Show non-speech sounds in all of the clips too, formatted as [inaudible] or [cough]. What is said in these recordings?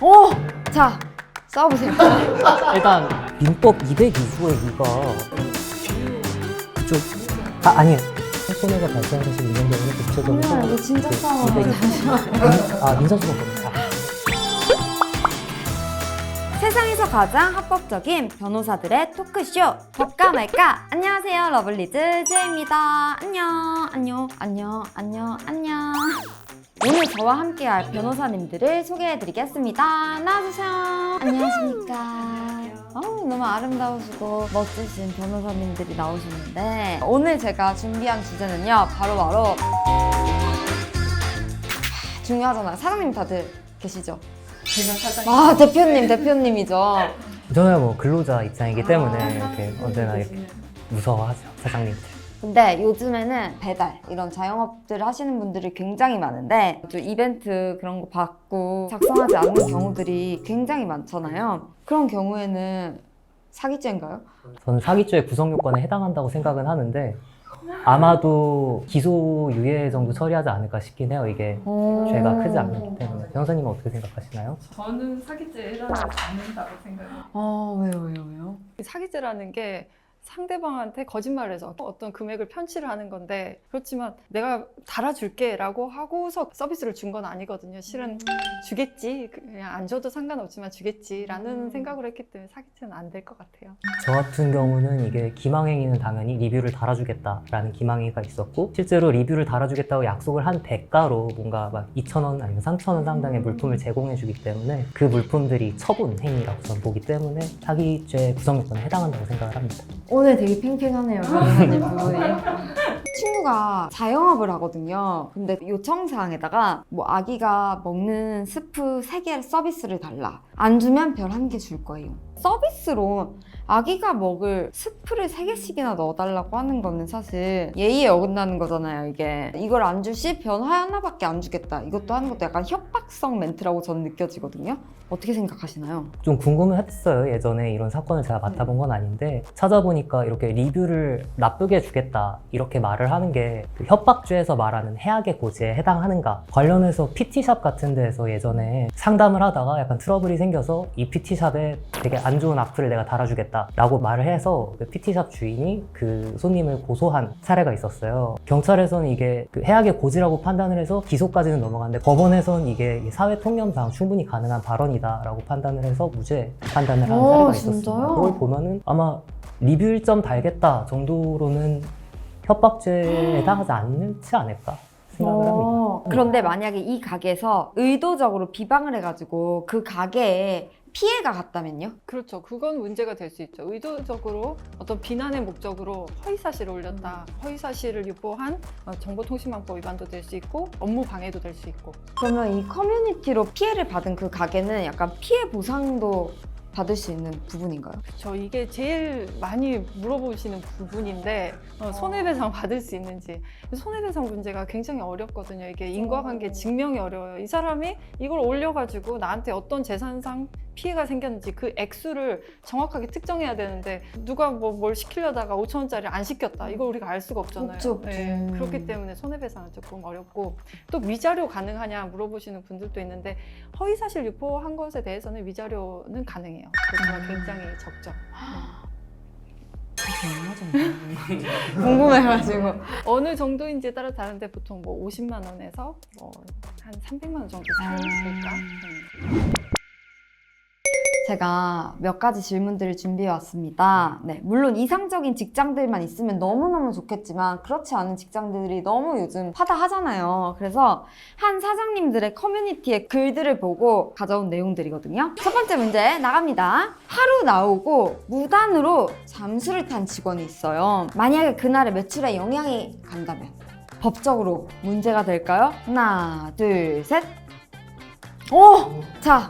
오! 자, 써보세요. [laughs] 일단 민법 202조의 이가 그쪽 아 아니에요 손해가 발생한 것이 인정되는 구체적으로 아니야, 이거 진짜 그 싸워. 202아 민사소송 법입니다. 세상에서 가장 합법적인 변호사들의 토크쇼 법까 말까 안녕하세요 러블리즈 제입니다 안녕 안녕 안녕 안녕 안녕 오늘 저와 함께할 변호사님들을 소개해드리겠습니다. 나와주세요. 안녕하십니까. 어우, 너무 아름다우시고 멋지신 변호사님들이 나오셨는데 오늘 제가 준비한 주제는요 바로 바로 중요하잖아요. 사장님 다들 계시죠? 제가 사장 아 대표님 대표님이죠. 저는 뭐 근로자 입장이기 때문에 이렇게 언제나 이렇게 무서워하죠 사장님들. 근데 요즘에는 배달 이런 자영업들 하시는 분들이 굉장히 많은데 또 이벤트 그런 거 받고 작성하지 않는 경우들이 굉장히 많잖아요. 그런 경우에는 사기죄인가요? 저는 사기죄의 구성 요건에 해당한다고 생각은 하는데 아마도 기소유예 정도 처리하지 않을까 싶긴 해요. 이게 죄가 크지 않기 때문에 변호사님은 어떻게 생각하시나요? 저는 사기죄에 해당하지 않는다고 생각해요. 아 왜요 왜요 왜요? 사기죄라는 게 상대방한테 거짓말을 해서 어떤 금액을 편취를 하는 건데 그렇지만 내가 달아줄게 라고 하고서 서비스를 준 건 아니거든요. 실은 주겠지 그냥 안 줘도 상관없지만 주겠지 라는 생각을 했기 때문에 사기죄는 안 될 것 같아요. 저 같은 경우는 이게 기망행위는 당연히 리뷰를 달아주겠다라는 기망행위가 있었고 실제로 리뷰를 달아주겠다고 약속을 한 대가로 뭔가 막 2,000원 아니면 3,000원 상당의 물품을 제공해 주기 때문에 그 물품들이 처분 행위라고 저는 보기 때문에 사기죄 구성 요건에 해당한다고 생각을 합니다. 오늘 되게 팽팽하네요 변호사님 부분이. 친구가 자영업을 하거든요. 근데 요청사항에다가 뭐 아기가 먹는 스프 3개 서비스를 달라. 안 주면 별 한 개 줄 거예요. 서비스로 아기가 먹을 스프를 3개씩이나 넣어달라고 하는 거는 사실 예의에 어긋나는 거잖아요, 이게. 이걸 안 주시 변 하나밖에 안 주겠다. 이것도 하는 것도 약간 협박성 멘트라고 저는 느껴지거든요. 어떻게 생각하시나요? 좀 궁금은 했어요. 예전에 이런 사건을 제가 맡아본 건 아닌데 찾아보니까 이렇게 리뷰를 나쁘게 주겠다 이렇게 말을 하는 게 그 협박죄에서 말하는 해악의 고지에 해당하는가 관련해서 PT샵 같은 데에서 예전에 상담을 하다가 약간 트러블이 생겨서 이 PT샵에 되게 안 좋은 악플을 내가 달아주겠다 라고 말을 해서 그 PT샵 주인이 그 손님을 고소한 사례가 있었어요. 경찰에서는 이게 그 해악의 고지라고 판단을 해서 기소까지는 넘어갔는데 법원에서는 이게 사회 통념상 충분히 가능한 발언이다라고 판단을 해서 무죄 판단을 하는 오, 사례가? 있었습니다. 그걸 보면은 아마 리뷰 1점 달겠다 정도로는 협박죄에 해당하지 않지 않을까 생각을 합니다. 어, 그런데 만약에 이 가게에서 의도적으로 비방을 해가지고 그 가게에 피해가 갔다면요? 그렇죠. 그건 문제가 될 수 있죠. 의도적으로 어떤 비난의 목적으로 허위 사실을 올렸다. 허위 사실을 유포한 어, 정보통신망법 위반도 될 수 있고 업무 방해도 될 수 있고 그러면 이 커뮤니티로 피해를 받은 그 가게는 약간 피해 보상도 받을 수 있는 부분인가요? 저 이게 제일 많이 물어보시는 부분인데 어, 손해배상 받을 수 있는지 손해배상 문제가 굉장히 어렵거든요. 이게 인과관계 증명이 어려워요. 이 사람이 이걸 올려가지고 나한테 어떤 재산상 피해가 생겼는지 그 액수를 정확하게 특정해야 되는데 누가 뭐 뭘 시키려다가 5천 원짜리 안 시켰다 이걸 우리가 알 수가 없잖아요. 없죠, 없죠. 네, 그렇기 때문에 손해배상은 조금 어렵고 또 위자료 가능하냐 물어보시는 분들도 있는데 허위사실 유포한 것에 대해서는 위자료는 가능해요. 그렇지만 굉장히 적죠. [laughs] 궁금해가지고 어느 정도인지에 따라 다른데 보통 뭐 50만 원에서 뭐 한 300만 원 정도 사이 있을까? 음. 제가 몇 가지 질문들을 준비해 왔습니다. 네, 물론 이상적인 직장들만 있으면 너무너무 좋겠지만 그렇지 않은 직장들이 너무 요즘 하다하잖아요. 그래서 한 사장님들의 커뮤니티의 글들을 보고 가져온 내용들이거든요. 첫 번째 문제 나갑니다. 하루 나오고 무단으로 잠수를 탄 직원이 있어요. 만약에 그날의 매출에 영향이 간다면 법적으로 문제가 될까요? 하나, 둘, 셋. 오! 자,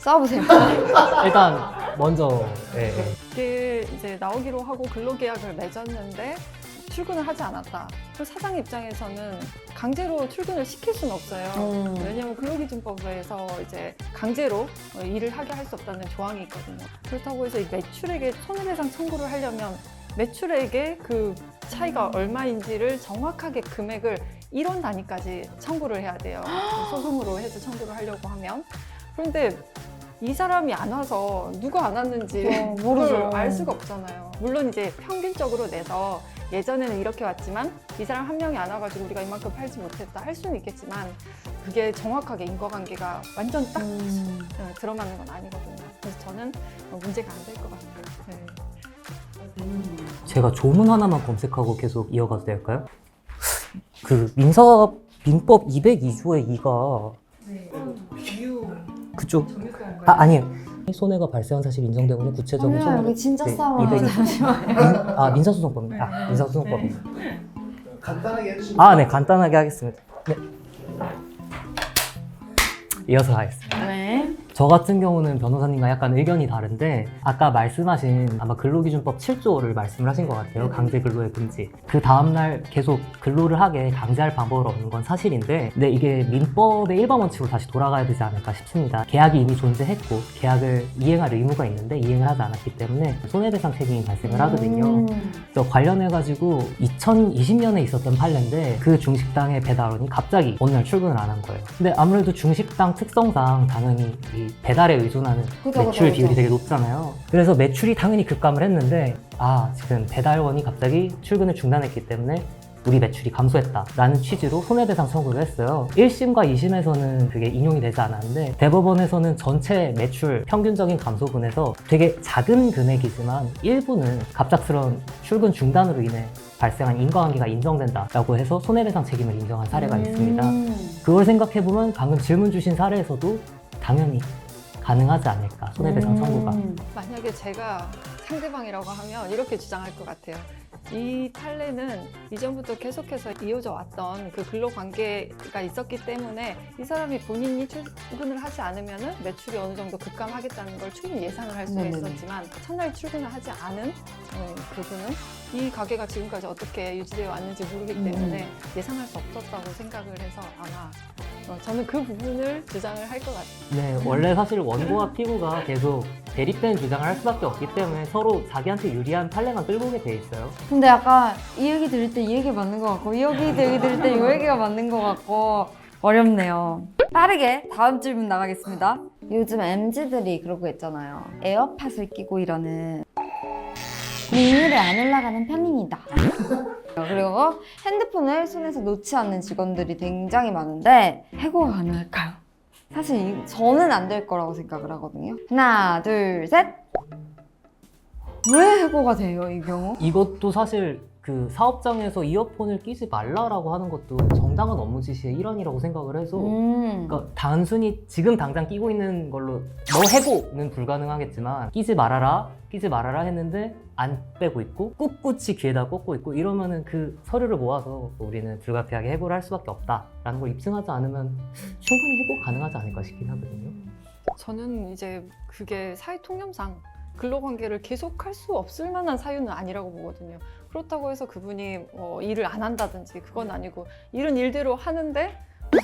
써보세요. [laughs] 일단 먼저 예, 예. 이게 이제 나오기로 하고 근로계약을 맺었는데 출근을 하지 않았다. 그 사장 입장에서는 강제로 출근을 시킬 수는 없어요. 음. 왜냐하면 근로기준법에서 이제 강제로 어, 일을 하게 할 수 없다는 조항이 있거든요. 그렇다고 해서 이 매출액에 손해배상 청구를 하려면 매출액의 그 차이가 얼마인지를 정확하게 금액을 1원 단위까지 청구를 해야 돼요. [gasps] 소송으로 해서 청구를 하려고 하면. 그런데 이 사람이 안 와서 누가 안 왔는지 어, 모르죠. 알 수가 없잖아요. 물론 이제 평균적으로 내서 예전에는 이렇게 왔지만 이 사람 한 명이 안 와가지고 우리가 이만큼 팔지 못했다 할 수는 있겠지만 그게 정확하게 인과관계가 완전 딱 음. 어, 들어맞는 건 아니거든요. 그래서 저는 어, 문제가 안 될 것 같아요. 네. 제가 조문 하나만 검색하고 계속 이어가도 될까요? 그 민사 민법 202조의 2가 그쪽 아 아니에요. 손해가 발생한 사실 인정되고 는 구체적인 아니야 손해 여기 진짜 네, 싸움 202. 잠시만 민, 아 민사소송법입니다. 아, 민사소송법입니다. 간단하게 해주시면 아 네 간단하게 하겠습니다. 네. 이어서 하겠습니다. 네. 저 같은 경우는 변호사님과 약간 의견이 다른데 아까 말씀하신 아마 근로기준법 7조를 말씀을 하신 것 같아요. 강제 근로의 금지. 그 다음날 계속 근로를 하게 강제할 방법은 없는 건 사실인데 근데 이게 민법의 일반 원칙으로 다시 돌아가야 되지 않을까 싶습니다. 계약이 이미 존재했고 계약을 이행할 의무가 있는데 이행을 하지 않았기 때문에 손해배상 책임이 발생을 하거든요. 음. 또 관련해가지고 2020년에 있었던 판례인데 그 중식당의 배달원이 갑자기 어느 날 출근을 안 한 거예요. 근데 아무래도 중식당 특성상 당연히 이 배달에 의존하는 그죠, 매출 그죠, 비율이 그죠. 되게 높잖아요. 그래서 매출이 당연히 급감을 했는데 아 지금 배달원이 갑자기 출근을 중단했기 때문에 우리 매출이 감소했다라는 취지로 손해배상 청구를 했어요. 1심과 2심에서는 그게 인용이 되지 않았는데 대법원에서는 전체 매출 평균적인 감소분에서 되게 작은 금액이지만 일부는 갑작스러운 출근 중단으로 인해 발생한 인과관계가 인정된다라고 해서 손해배상 책임을 인정한 사례가 있습니다. 음. 그걸 생각해보면 방금 질문 주신 사례에서도 당연히 가능하지 않을까 손해배상 청구가 음. 만약에 제가 상대방이라고 하면 이렇게 주장할 것 같아요. 이 판례는 이전부터 계속해서 이어져 왔던 그 근로 관계가 있었기 때문에 이 사람이 본인이 출근을 하지 않으면 매출이 어느 정도 급감하겠다는 걸 충분히 예상을 할 수가 네네네. 있었지만 첫날 출근을 하지 않은 어, 그분은 이 가게가 지금까지 어떻게 유지되어 왔는지 모르기 음. 때문에 예상할 수 없었다고 생각을 해서 아마 어, 저는 그 부분을 주장을 할 것 같아요. 네, 원래 사실 원고와 피고가 계속 대립된 주장을 할 수밖에 없기 때문에 서로 자기한테 유리한 판례만 끌고 오게 돼 있어요. 근데 약간 이 얘기 들을 때 이 얘기 맞는 것 같고 이 얘기 들을 때 이 얘기가 맞는 것 같고 어렵네요. 빠르게 다음 질문 나가겠습니다. 요즘 MZ들이 그러고 있잖아요. 에어팟을 끼고 이러는 능률이 안 올라가는 편입니다. [laughs] 그리고 핸드폰을 손에서 놓지 않는 직원들이 굉장히 많은데 해고가 가능할까요? 사실 이- 저는 안 될 거라고 생각을 하거든요. 하나, 둘, 셋. 왜 해고가 돼요, 이 경우? 이것도 사실 그 사업장에서 이어폰을 끼지 말라라고 하는 것도 정당한 업무 지시의 일환이라고 생각을 해서 음. 그러니까 단순히 지금 당장 끼고 있는 걸로 너 해고는 불가능하겠지만 끼지 말아라 끼지 말아라 했는데 안 빼고 있고 꿋꿋이 귀에다 꽂고 있고 이러면은 그 서류를 모아서 우리는 불가피하게 해고를 할 수밖에 없다라는 걸 입증하지 않으면 충분히 해고 가능하지 않을까 싶긴 하거든요. 저는 이제 그게 사회 통념상 근로관계를 계속할 수 없을 만한 사유는 아니라고 보거든요. 그렇다고 해서 그분이 뭐 일을 안 한다든지 그건 아니고 일은 일대로 하는데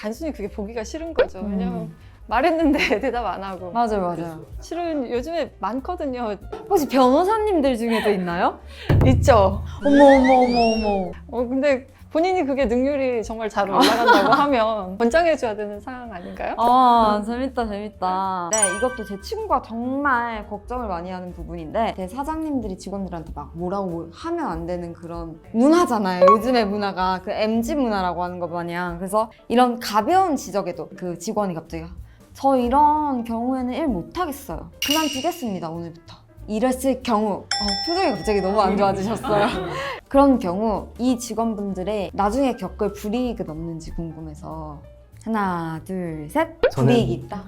단순히 그게 보기가 싫은 거죠. 왜냐면 음. 말했는데 [laughs] 대답 안 하고. 맞아요, 맞아요. 실은 요즘에 많거든요. 혹시 변호사님들 중에도 있나요? 있죠. 어머, 어머, 어머, 어머. 어, 근데 본인이 그게 능률이 정말 잘 올라간다고 [laughs] 하면 권장해줘야 되는 상황 아닌가요? 아, 재밌다, 재밌다. 네, 이것도 제 친구가 정말 걱정을 많이 하는 부분인데, 제 사장님들이 직원들한테 막 뭐라고 하면 안 되는 그런 문화잖아요. 요즘의 문화가 그 MG 문화라고 하는 것 마냥. 그래서 이런 가벼운 지적에도 그 직원이 갑자기 저 이런 경우에는 일 못하겠어요. 그만두겠습니다, 오늘부터. 이랬을 경우, 어, 표정이 갑자기 너무 안 좋아지셨어요. [laughs] 그런 경우 이 직원분들의 나중에 겪을 불이익은 없는지 궁금해서 하나, 둘, 셋. 저는- 불이익이 있다.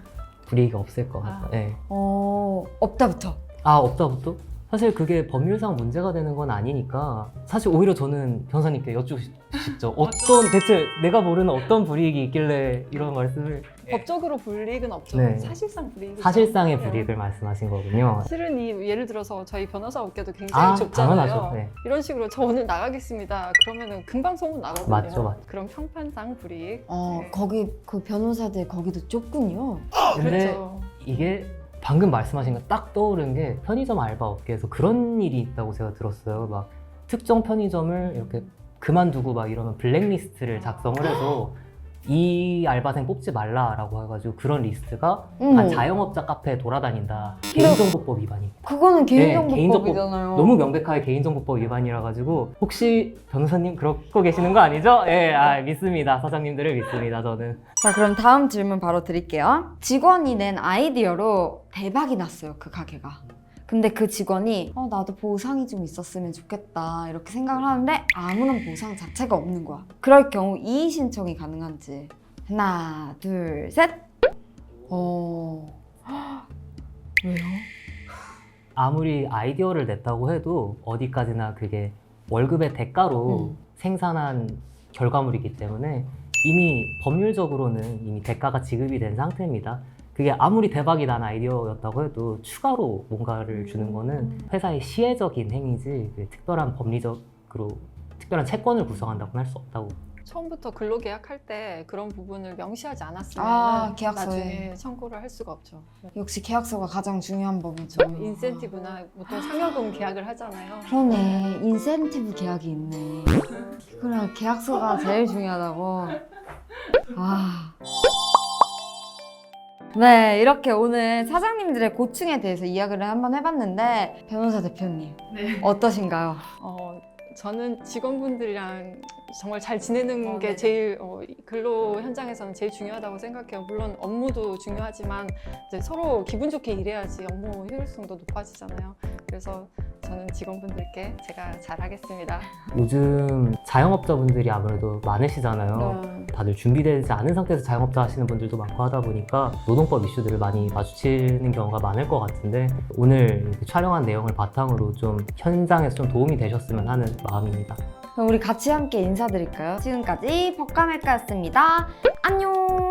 불이익이 없을 것 같아요. 아. 네. 어, 없다부터. 아 없다부터? 사실 그게 법률상 문제가 되는 건 아니니까 사실 오히려 저는 변호사님께 여쭈고 싶- 싶죠. 어떤 대체 내가 모르는 어떤 불이익이 있길래 이런 말씀을 법적으로 불이익은 없죠. 네. 사실상 불이익. 사실상의 불이익을 말씀하신 거군요. 실은 이 예를 들어서 저희 변호사 업계도 굉장히 아 좁잖아요. 당연하죠. 네. 이런 식으로 저 오늘 나가겠습니다. 그러면은 금방 소문 나거든요. 맞죠, 맞죠. 그런 평판상 불이익. 어, 네. 거기 그 변호사들 거기도 좁군요. 근데 그렇죠. 이게 방금 말씀하신 거 딱 떠오른 게 편의점 알바 업계에서 그런 일이 있다고 제가 들었어요. 막 특정 편의점을 이렇게 그만두고 막 이러면 블랙리스트를 작성을 해서 [laughs] 이 알바생 뽑지 말라라고 해가지고 그런 리스트가 어머. 한 자영업자 카페에 돌아다닌다. 개인정보법 위반이. 그거는 네, 개인정보법이잖아요. 너무 명백하게 개인정보법 위반이라 가지고 혹시 변호사님 그러고 계시는 거 아니죠? 예, 아, 믿습니다. 사장님들을 믿습니다. 저는. 자, 그럼 다음 질문 바로 드릴게요. 직원이 낸 아이디어로 대박이 났어요, 그 가게가. 근데 그 직원이 어, 나도 보상이 좀 있었으면 좋겠다 이렇게 생각을 하는데 아무런 보상 자체가 없는 거야. 그럴 경우 이의 신청이 가능한지 하나, 둘, 셋. 어. [gasps] 왜요? 아무리 아이디어를 냈다고 해도 어디까지나 그게 월급의 대가로 음. 생산한 결과물이기 때문에 이미 법률적으로는 이미 대가가 지급이 된 상태입니다. 그게 아무리 대박이 난 아이디어였다고 해도 추가로 뭔가를 주는 거는 회사의 시혜적인 행위지 그 특별한 법리적으로 특별한 채권을 구성한다고는 할 수 없다고 처음부터 근로계약할 때 그런 부분을 명시하지 않았으면 아, 계약서에. 나중에 청구를 할 수가 없죠. 역시 계약서가 가장 중요한 법이죠. 인센티브나 보통 상여금 계약을 하잖아요. 그러네 인센티브 계약이 있네 그래 계약서가 제일 중요하다고 아. 네 이렇게 오늘 사장님들의 고충에 대해서 이야기를 한번 해봤는데 변호사 대표님 네. 어떠신가요? 어, 저는 직원분들이랑 정말 잘 지내는 어, 게 네. 제일 어, 근로 현장에서는 제일 중요하다고 생각해요. 물론 업무도 중요하지만 이제 서로 기분 좋게 일해야지 업무 효율성도 높아지잖아요. 그래서 저는 직원분들께 제가 잘하겠습니다. 요즘 자영업자분들이 아무래도 많으시잖아요. 네. 다들 준비되지 않은 상태에서 자영업자 하시는 분들도 많고 하다 보니까 노동법 이슈들을 많이 마주치는 경우가 많을 것 같은데 오늘 이렇게 촬영한 내용을 바탕으로 좀 현장에서 좀 도움이 되셨으면 하는 마음입니다. 그럼 우리 같이 함께 인사드릴까요? 지금까지 법카멜카였습니다 안녕